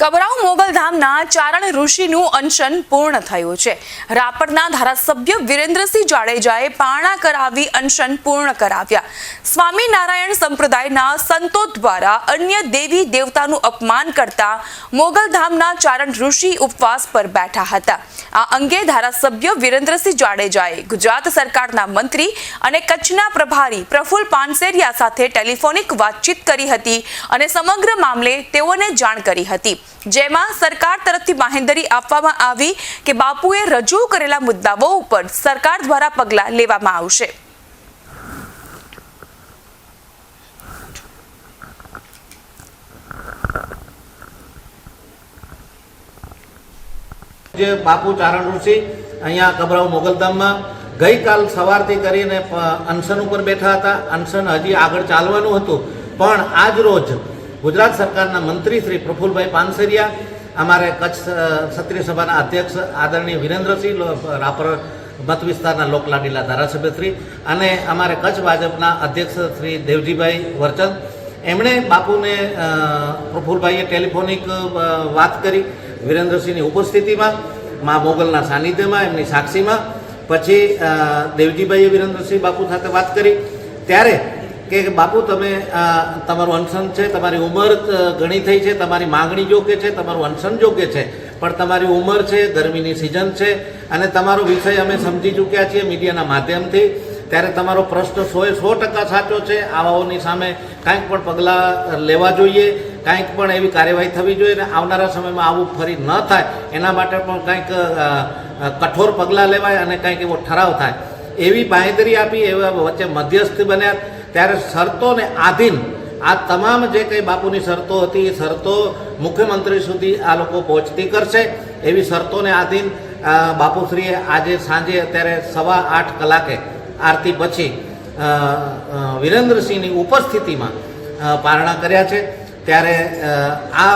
કબરાઉ મોગલધામના ચારણ ઋષિનું અનશન પૂર્ણ થયું છે. રાપરના ધારાસભ્ય વિરેન્દ્રસિંહ જાડેજાએ પારણા કરાવી અનશન પૂર્ણ કરાવ્યા. સ્વામિનારાયણ સંપ્રદાયના સંતો દ્વારા અન્ય દેવી દેવતાનું અપમાન કરતા મોગલધામના ચારણ ઋષિ ઉપવાસ પર બેઠા હતા. આ અંગે ધારાસભ્ય વિરેન્દ્રસિંહ જાડેજાએ ગુજરાત સરકારના મંત્રી અને કચ્છના પ્રભારી પ્રફુલ પાનસેરિયા સાથે ટેલિફોનિક વાતચીત કરી હતી અને સમગ્ર મામલે તેઓને જાણ કરી હતી. જેમાં સરકાર તરફથી બાહેંધરી આપવામાં આવી કે બાપુએ રજૂ કરેલા મુદ્દાઓ ઉપર સરકાર દ્વારા પગલાં લેવામાં આવશે. જે બાપુ ચારણ ઋષિ અહીંયા કબરાવ મોગલધામમાં ગઈકાલ સવારથી કરીને અનશન ઉપર બેઠા હતા. અનશન હજી આગળ ચાલવાનું હતું. પણ આજ રોજ ગુજરાત સરકારના મંત્રી શ્રી પ્રફુલભાઈ પાનસરિયા, અમારે કચ્છ ક્ષત્રિય સભાના અધ્યક્ષ આદરણીય વિરેન્દ્રસિંહ રાપર મત વિસ્તારના લોકલાડીલા ધારાસભ્યશ્રી અને અમારે કચ્છ ભાજપના અધ્યક્ષ શ્રી દેવજીભાઈ વરચંદ. એમણે બાપુને પ્રફુલભાઈએ ટેલિફોનિક વાત કરી વિરેન્દ્રસિંહની ઉપસ્થિતિમાં, મા મોગલના સાનિધ્યમાં, એમની સાક્ષીમાં. પછી દેવજીભાઈએ વિરેન્દ્રસિંહ બાપુ સાથે વાત કરી. ત્યારે કે બાપુ, તમે તમારું અનશન છે, તમારી ઉંમર ઘણી થઈ છે, તમારી માગણી યોગ્ય છે, તમારું અનશન યોગ્ય છે, પણ તમારી ઉંમર છે, ગરમીની સિઝન છે, અને તમારો વિષય અમે સમજી ચૂક્યા છીએ મીડિયાના માધ્યમથી. ત્યારે તમારો પ્રશ્ન સોએ સો ટકા સાચો છે. આવાઓની સામે કાંઈક પણ પગલાં લેવા જોઈએ, કાંઈક પણ એવી કાર્યવાહી થવી જોઈએ, અને આવનારા સમયમાં આવું ફરી ન થાય, એના માટે પણ કાંઈક કઠોર પગલાં લેવાય અને કાંઈક એવો ઠરાવ થાય. એવી બાંહેધરી આપી, એવા વચ્ચે મધ્યસ્થ બન્યા. ત્યારે શરતોને આધીન આ તમામ જે કંઈ બાપુની શરતો હતી, એ શરતો મુખ્યમંત્રી સુધી આ લોકો પહોંચતી કરશે. એવી શરતોને આધીન બાપુશ્રીએ આજે સાંજે અત્યારે સવા આઠ કલાકે આરતી પછી વિરેન્દ્રસિંહની ઉપસ્થિતિમાં પારણા કર્યા છે. ત્યારે આ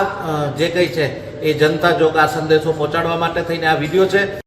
જે કંઈ છે એ જનતા જોગ આ સંદેશો પહોંચાડવા માટે થઈને આ વીડિયો છે.